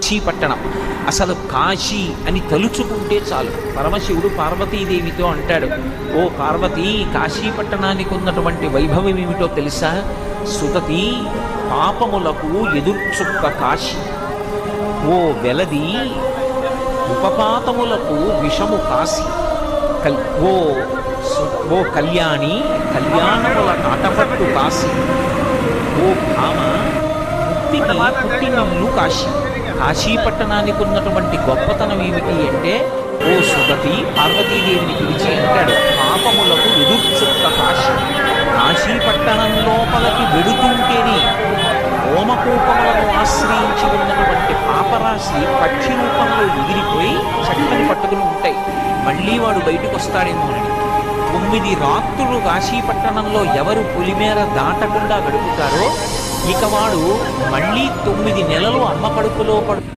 కాశీ పట్టణం అసలు కాశీ అని తలుచుకుంటే చాలు. పరమశివుడు పార్వతీదేవితో అంటాడు ఓ పార్వతి కాశీ పట్టణానికి ఉన్నటువంటి వైభవం ఏమిటో తెలుసా? సుతతి పాపములకు ఎదుర్చుక్క కాశీ. ఓ వెలది ఉపపాతములకు విషము కాశీ. కల్ ఓ ఓ కళ్యాణి కళ్యాణముల కాటపట్టు కాశీ. ఓ భామ ముక్తికి పుట్టినల్లు కాశీ. కాశీ పట్టణానికి ఉన్నటువంటి గొప్పతనం ఏమిటి అంటే ఓ సుగతి పార్వతీదేవిని పిలిచి అంటాడు పాపములకు ఎదుర్చుక్క కాశీ. కాశీ పట్టణం లోపలికి వెడుతుంటేనే హోమకూపములను ఆశ్రయించి ఉన్నటువంటి పాపరాశి పక్షి రూపంలో ఎగిరిపోయి చక్కని పట్టుకుని ఉంటాయి. మళ్ళీ వాడు బయటకు వస్తాడేమోనని తొమ్మిది రాత్రులు కాశీపట్టణంలో ఎవరు పులిమేర దాటకుండా గడుపుతారో ఇక వాడు మళ్ళీ తొమ్మిది నెలలు అమ్మ కడుపులో పడు